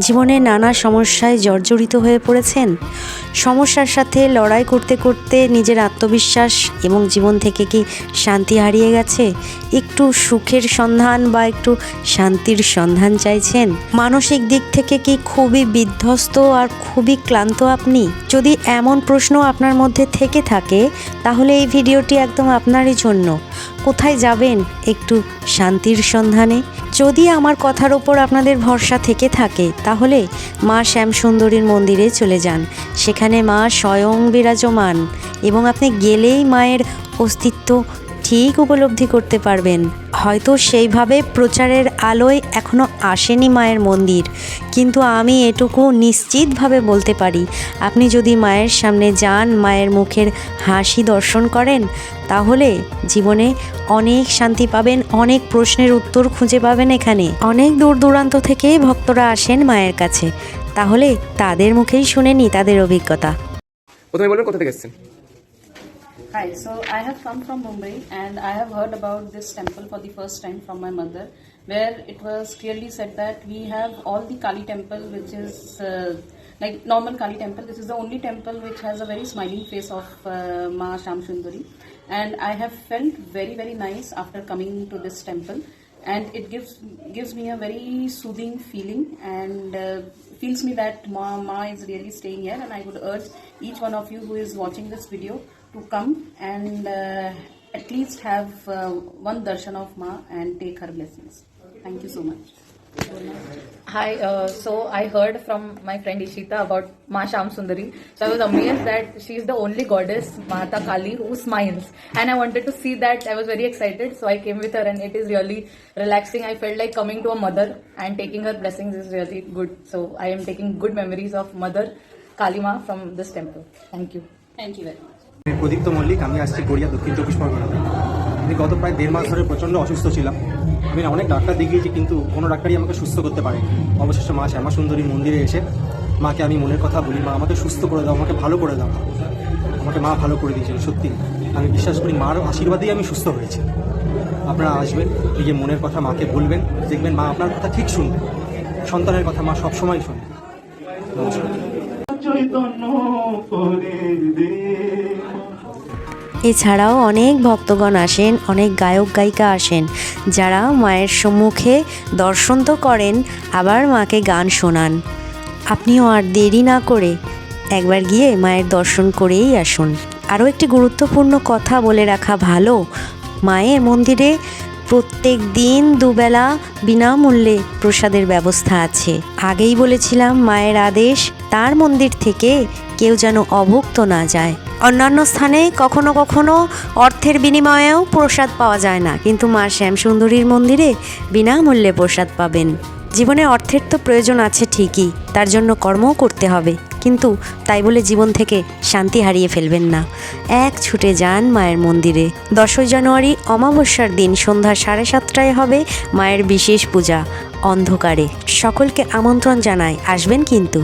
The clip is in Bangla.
জীবনে নানা সমস্যায় জর্জরিত হয়ে পড়েছেন। সমস্যার সাথে লড়াই করতে করতে নিজের আত্মবিশ্বাস এবং জীবন থেকে কি শান্তি হারিয়ে গেছে? একটু সুখের সন্ধান বা একটু শান্তির সন্ধান চাইছেন? মানসিক দিক থেকে কি খুবই বিধ্বস্ত আর খুবই ক্লান্ত আপনি? যদি এমন প্রশ্ন আপনার মধ্যে থেকে থাকে, তাহলে এই ভিডিওটি একদম আপনারই জন্য। কোথায় যাবেন একটু শান্তির সন্ধানে? যদি আমার কথার ওপর আপনাদের ভরসা থেকে থাকে, তাহলে মা শ্যামসুন্দরীর মন্দিরে চলে যান। সেখানে মা স্বয়ং বিরাজমান এবং আপনি গেলেই মায়ের অস্তিত্ব ঠিক উপলব্ধি করতে পারবেন। হয়তো সেইভাবে প্রচারের আলোয় এখনও আসেনি মায়ের মন্দির। কিন্তু আমি এটুকু নিশ্চিতভাবে বলতে পারি, আপনি যদি মায়ের সামনে যান, মায়ের মুখের হাসি দর্শন করেন, তাহলে জীবনে অনেক শান্তি পাবেন, অনেক প্রশ্নের উত্তর খুঁজে পাবেন এখানে। অনেক দূর দূরান্ত থেকে ভক্তরা আসেন মায়ের কাছে। তাহলে তাদের মুখেই শুনেনি তাদের অভিজ্ঞতা। প্রথমে বলবেন কোথা থেকে এসেছেন? Hi, so I have come from Mumbai and I have heard about this temple for the first time from my mother, where it was clearly said that we have all the Kali temple, which is uh, like normal Kali temple. This is the only temple which has a very smiling face of uh, Ma Shamsundari, and I have felt very very nice after coming to this temple, and it gives gives me a very soothing feeling and. Uh, feels me that Ma, Ma is really staying here and I would urge each one of you who is watching this video to come and uh, at least have uh, one darshan of Ma and take her blessings. Thank you so much. Hi, uh, so I heard from my friend Ishita about Ma Sham Sundari. So I was amazed that she is the only goddess, Mata Kali, who smiles. And I wanted to see that. I was very excited. So I came with her and it is really relaxing. I felt like coming to a mother and taking her blessings is really good. So I am taking good memories of Mother Kalima from this temple. Thank you. Thank you very much. প্রদীপ্ত মল্লিক, আমি আসছি গড়িয়া, দক্ষিণ চব্বিশ পরগনা আমি গত প্রায় দেড় মাস ধরে প্রচণ্ড অসুস্থ ছিলাম। আমি অনেক ডাক্তার দেখিয়েছি, কিন্তু কোনো ডাক্তারই আমাকে সুস্থ করতে পারেনি। অবশেষে মা শ্যামা সুন্দরী মন্দিরে এসে মাকে আমি মনের কথা বলি, মা, আমাকে সুস্থ করে দাও, আমাকে ভালো করে দাও আমাকে মা ভালো করে দিয়েছিল সত্যি। আমি বিশ্বাস করি মার আশীর্বাদেই আমি সুস্থ হয়েছি। আপনারা আসবেন, নিজের মনের কথা মাকে বলবেন, দেখবেন মা আপনার কথা ঠিক শুনবেন সন্তানের কথা মা সবসময় শুনবে। নমস্কার। চৈতন্য করে এছাড়াও অনেক ভক্তগণ আসেন, অনেক গায়ক গায়িকা আসেন, যারা মায়ের সম্মুখে দর্শন তো করেন, আবার মাকে গান শোনান। আপনিও আর দেরি না করে একবার গিয়ে মায়ের দর্শন করেই আসুন। আরও একটি গুরুত্বপূর্ণ কথা বলে রাখা ভালো, মায়ের মন্দিরে প্রত্যেক দিন দুবেলা বিনামূল্যে প্রসাদের ব্যবস্থা আছে। আগেই বলেছিলাম, মায়ের আদেশ, তার মন্দির থেকে কেউ যেন অভুক্ত না যায়। অন্যান্য স্থানে কখনো কখনো অর্থের বিনিময়েও প্রসাদ পাওয়া যায় না। কিন্তু মা শ্যামসুন্দরীর মন্দিরে বিনামূল্যে প্রসাদ পাবেন। জীবনে অর্থের তো প্রয়োজন আছে ঠিকই, তার জন্য কর্মও করতে হবে। কিন্তু তাই বলে জীবন থেকে শান্তি হারিয়ে ফেলবেন না। এক ছুটে যান মায়ের মন্দিরে। দশই জানুয়ারি, অমাবস্যার দিন সন্ধ্যা সাড়ে সাতটায় হবে মায়ের বিশেষ পূজা, অন্ধকারে। সকলকে আমন্ত্রণ জানায় আসবেন কিন্তু।